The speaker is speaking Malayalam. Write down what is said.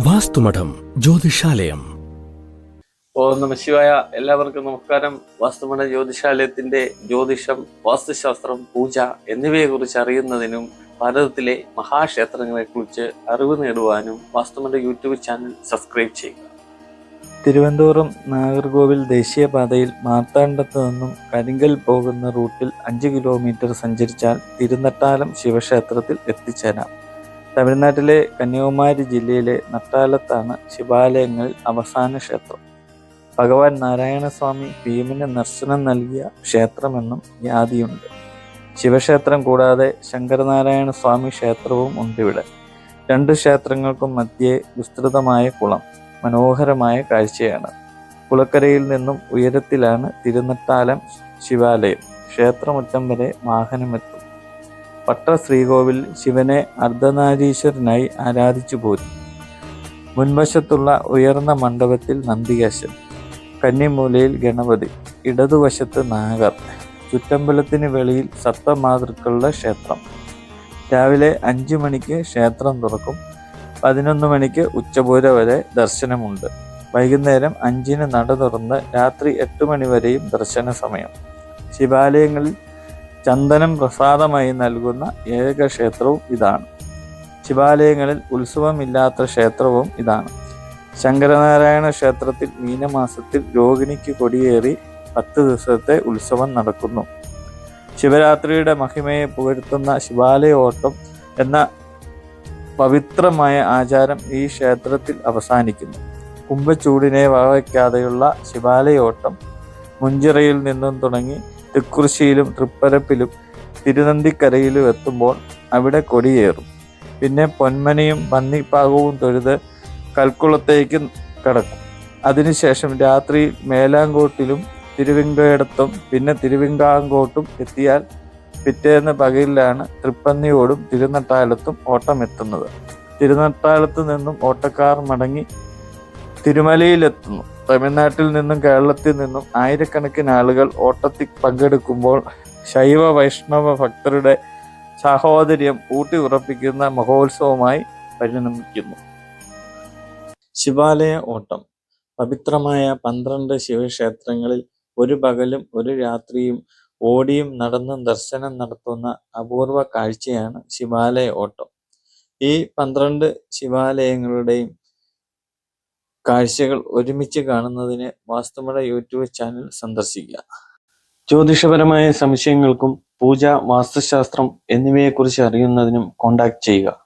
വാസ്തുമഠം ജ്യോതിഷാലയം. ഓ നമ ശിവായ. എല്ലാവർക്കും നമസ്കാരം. വാസ്തുമഠ ജ്യോതിഷാലയത്തിന്റെ ജ്യോതിഷം വാസ്തുശാസ്ത്രം പൂജ എന്നിവയെ കുറിച്ച് അറിയുന്നതിനും ഭാരതത്തിലെ മഹാക്ഷേത്രങ്ങളെ കുറിച്ച് അറിവ് നേടുവാനും വാസ്തുമഠ യൂട്യൂബ് ചാനൽ സബ്സ്ക്രൈബ് ചെയ്യുക. തിരുവനന്തപുരം നാഗർകോവിൽ ദേശീയപാതയിൽ മാർത്താണ്ഡത്ത് നിന്നും കരിങ്കൽ പോകുന്ന റൂട്ടിൽ അഞ്ച് കിലോമീറ്റർ സഞ്ചരിച്ചാൽ തിരുനട്ടാലം ശിവക്ഷേത്രത്തിൽ എത്തിച്ചേരാം. തമിഴ്നാട്ടിലെ കന്യാകുമാരി ജില്ലയിലെ നട്ടാലത്താണ് ശിവാലയങ്ങൾ അവസാന ക്ഷേത്രം. ഭഗവാൻ നാരായണസ്വാമി ഭീമന് ദർശനം നൽകിയ ക്ഷേത്രമെന്നും യാതിയുണ്ട് ശിവക്ഷേത്രം കൂടാതെ ശങ്കരനാരായണ സ്വാമി ക്ഷേത്രവും ഉണ്ടിവിടെ രണ്ട് ക്ഷേത്രങ്ങൾക്കും മധ്യേ വിസ്തൃതമായ കുളം മനോഹരമായ കാഴ്ചയാണ്. കുളക്കരയിൽ നിന്നും ഉയരത്തിലാണ് തിരുനട്ടാലം ശിവാലയം. ക്ഷേത്രമുറ്റം വരെ വാഹനമെത്തും പട്ട ശ്രീകോവിൽ ശിവനെ അർദ്ധനാരീശ്വരനായി ആരാധിച്ചു പോരും. മുൻവശത്തുള്ള ഉയർന്ന മണ്ഡപത്തിൽ നന്ദികേശൻ കന്നിമൂലയിൽ ഗണപതി ഇടതുവശത്ത് നാഗർ ചുറ്റമ്പലത്തിന് വെളിയിൽ സപ്തമാതൃക്കളുടെ ക്ഷേത്രം. രാവിലെ അഞ്ചു മണിക്ക് ക്ഷേത്രം തുറക്കും പതിനൊന്ന് മണിക്ക് ഉച്ചപൂര വരെ ദർശനമുണ്ട്. വൈകുന്നേരം അഞ്ചിന് നട തുറന്ന് രാത്രി എട്ട് മണി വരെയും ദർശന സമയം ശിവാലയങ്ങളിൽ ചന്ദനം പ്രസാദമായി നൽകുന്ന ഏക ക്ഷേത്രവും ഇതാണ്. ശിവാലയങ്ങളിൽ ഉത്സവമില്ലാത്ത ക്ഷേത്രവും ഇതാണ്. ശങ്കരനാരായണ ക്ഷേത്രത്തിൽ മീനമാസത്തിൽ രോഹിണിക്ക് കൊടിയേറി പത്ത് ദിവസത്തെ ഉത്സവം നടക്കുന്നു. ശിവരാത്രിയുടെ മഹിമയെ പുകഴ്ത്തുന്ന ശിവാലയോട്ടം എന്ന പവിത്രമായ ആചാരം ഈ ക്ഷേത്രത്തിൽ അവസാനിക്കുന്നു. കുംഭച്ചൂടിനെ വകവയ്ക്കാതെയുള്ള ശിവാലയോട്ടം മുഞ്ചിറയിൽ നിന്നും തുടങ്ങി തൃക്കുറിശ്ശിയിലും തൃപ്പരപ്പിലും തിരുനന്തിക്കരയിലും എത്തുമ്പോൾ അവിടെ കൊടിയേറും. പിന്നെ പൊന്മനയും പന്നിപ്പാകവും തൊഴുത് കൽക്കുളത്തേക്ക് കടക്കും. അതിനുശേഷം രാത്രി മേലാങ്കോട്ടിലും തിരുവിങ്കയിടത്തും പിന്നെ തിരുവിങ്കാങ്കോട്ടും എത്തിയാൽ പിറ്റേന്ന് പകലിലാണ് തൃപ്പന്നിയോടും തിരുനട്ടാലത്തും ഓട്ടം എത്തുന്നത് തിരുനട്ടാലത്ത് നിന്നും ഓട്ടക്കാർ മടങ്ങി തിരുമലയിലെത്തുന്നു. തമിഴ്നാട്ടിൽ നിന്നും കേരളത്തിൽ നിന്നും ആയിരക്കണക്കിന് ആളുകൾ ഓട്ടത്തിൽ പങ്കെടുക്കുമ്പോൾ ശൈവ വൈഷ്ണവ ഭക്തരുടെ സാഹോദര്യം ഊട്ടി ഉറപ്പിക്കുന്ന മഹോത്സവമായി പരിണമിക്കുന്നു. ശിവാലയ ഓട്ടം. പവിത്രമായ പന്ത്രണ്ട് ശിവക്ഷേത്രങ്ങളിൽ ഒരു പകലും ഒരു രാത്രിയും ഓടിയും നടന്നും ദർശനം നടത്തുന്ന അപൂർവ കാഴ്ചയാണ് ശിവാലയ ഓട്ടം. ഈ പന്ത്രണ്ട് ശിവാലയങ്ങളുടെയും കാഴ്ചകൾ ഒരുമിച്ച് കാണുന്നതിന് വാസ്തുമഴ യൂട്യൂബ് ചാനൽ സന്ദർശിക്കുക. ജ്യോതിഷപരമായ സംശയങ്ങൾക്കും പൂജ വാസ്തുശാസ്ത്രം എന്നിവയെക്കുറിച്ച് അറിയുന്നതിനും കോൺടാക്ട് ചെയ്യുക.